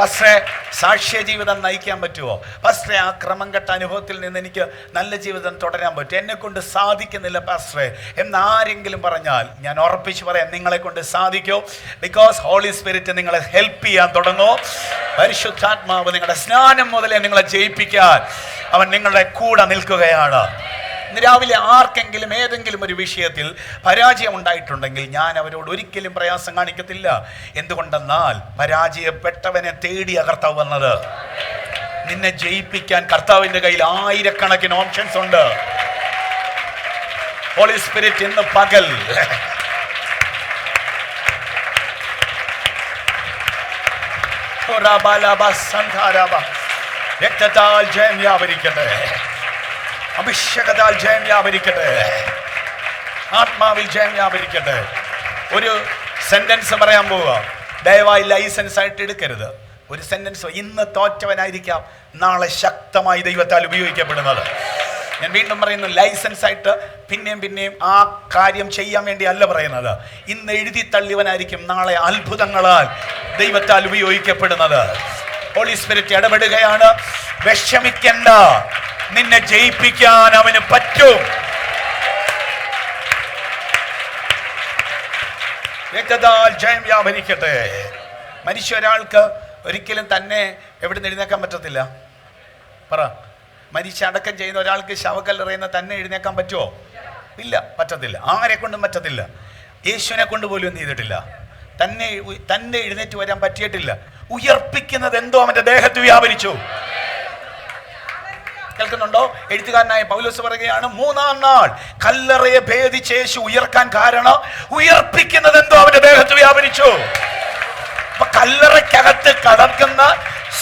പക്ഷേ സാക്ഷ്യ ജീവിതം നയിക്കാൻ പറ്റുമോ പക്ഷേ ആ ക്രമം കെട്ട അനുഭവത്തിൽ നിന്ന് എനിക്ക് നല്ല ജീവിതം തുടരാൻ പറ്റും. എന്നെ കൊണ്ട് സാധിക്കുന്നില്ല പാസ്റ്ററെ എന്ന് ആരെങ്കിലും പറഞ്ഞാൽ ഞാൻ ഉറപ്പിച്ച് പറയാം നിങ്ങളെ കൊണ്ട് സാധിക്കൂ? ബിക്കോസ് ഹോളി സ്പിരിറ്റ് നിങ്ങളെ ഹെൽപ്പ് ചെയ്യാൻ തുടങ്ങും? പരിശുദ്ധാത്മാവ് നിങ്ങളുടെ സ്നാനം മുതലേ നിങ്ങളെ ജയിപ്പിക്കാൻ അവൻ നിങ്ങളുടെ കൂടെ നിൽക്കുകയാണ്. ഇന്ന് രാവിലെ ആർക്കെങ്കിലും ഏതെങ്കിലും ഒരു വിഷയത്തിൽ പരാജയം ഉണ്ടായിട്ടുണ്ടെങ്കിൽ ഞാൻ അവരോട് ഒരിക്കലും പ്രയാസം കാണിക്കത്തില്ല. എന്തുകൊണ്ടെന്നാൽ പരാജയപ്പെട്ടവനെ തേടി കർത്താവ് വന്നത്. നിന്നെ ജയിപ്പിക്കാൻ കർത്താവിന്റെ കയ്യിൽ ആയിരക്കണക്കിന് ഓപ്ഷൻസ് ഉണ്ട്. ഹോളി സ്പിരിറ്റ് ഇന്ന് പകൽ. രക്തത്താൽ ജയം വ്യാപരിക്കട്ടെ. അഭിഷേകത്താൽ ജയം വ്യാപരിക്കട്ടെ. ആത്മാവിൽ ജയം വ്യാപരിക്കട്ടെ. ഒരു സെന്റൻസ് പറയാൻ പോവുക. ദയവായി ലൈസൻസ് ആയിട്ട് എടുക്കരുത്. ഒരു സെന്റൻസ് ഇന്ന് തോറ്റവനായിരിക്കാം. നാളെ ശക്തമായി ദൈവത്താൽ ഉപയോഗിക്കപ്പെടുന്നത്. ഞാൻ വീണ്ടും പറയുന്നു ലൈസൻസ് ആയിട്ട് പിന്നെയും പിന്നെയും ആ കാര്യം ചെയ്യാൻ വേണ്ടി അല്ല പറയുന്നത്. ഇന്ന് എഴുതി തള്ളിയവനായിരിക്കും നാളെ അത്ഭുതങ്ങളാൽ ദൈവത്താൽ ഉപയോഗിക്കപ്പെടുന്നത്. ഹോളി സ്പിരിറ്റ് ഇടപെടുകയാണ്. വിഷമിക്കണ്ട. നിന്നെ ജയിപ്പിക്കാൻ അവന് പറ്റും. രക്തത്താൽ ജയം വ്യാപരിക്കട്ടെ. മനുഷ്യ ഒരാൾക്ക് ഒരിക്കലും തന്നെ എവിടെ എഴുന്നേക്കാൻ പറ്റത്തില്ല. പറ. മരിച്ച അടക്കം ചെയ്യുന്ന ഒരാൾക്ക് ശവക്കല്ലെറിയുന്ന തന്നെ എഴുന്നേക്കാൻ പറ്റുമോ ഇല്ല പറ്റത്തില്ല. ആരെ കൊണ്ടും പറ്റത്തില്ല. യേശുവിനെ കൊണ്ട് പോലും ഒന്നും ചെയ്തിട്ടില്ല. തന്നെ തന്നെ എഴുന്നേറ്റ് വരാൻ പറ്റിയിട്ടില്ല. ഉയർപ്പിക്കുന്നത് എന്തോ അവന്റെ ദേഹത്ത് വ്യാപരിച്ചു. കേൾക്കുന്നുണ്ടോ? എഴുത്തുകാരനായ പൗലോസ് പറയുകയാണ് മൂന്നാം നാൾ കല്ലറയെ ഭേദിച്ച് യേശു ഉയർക്കാൻ കാരണം ഉയർപ്പിക്കുന്നത് എന്തോ അവന്റെ ദേഹത്ത് വ്യാപരിച്ചു. കല്ലറയ്ക്കകത്ത് കടക്കുന്ന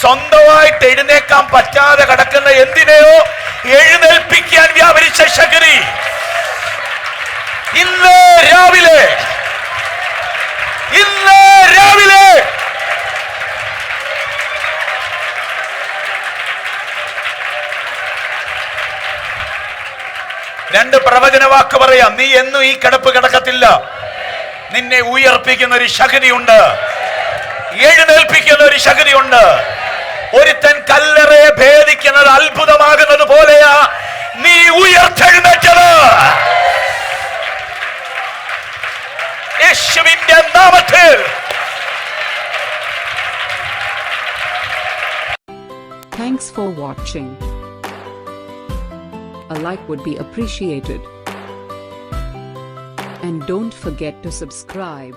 സ്വന്തമായിട്ട് എഴുന്നേക്കാൻ പറ്റാതെ കിടക്കുന്ന എന്തിനെയോ എഴുന്നേൽപ്പിക്കാൻ വ്യാപരിച്ച ശകരി. ഇന്ന് രാവിലെ ഇന്ന് രണ്ട് പ്രവചന വാക്ക് പറയാം. നീ എന്നും ഈ കിടപ്പ് കിടക്കത്തില്ല. നിന്നെ ഉയർപ്പിക്കുന്ന ഒരു ശക്തിയുണ്ട്. എഴുന്നേൽപ്പിക്കുന്ന ഒരു ശക്തിയുണ്ട്. ഒരുത്തൻ കല്ലറയെ ഭേദിക്കുന്നത് അത്ഭുതമാകുന്നത് പോലെയാ നീ ഉയർത്തെഴുന്നേറ്റത്. യേശുവിന്റെ നാമത്തിൽ. Thanks for watching. A like would be appreciated. And don't forget to subscribe.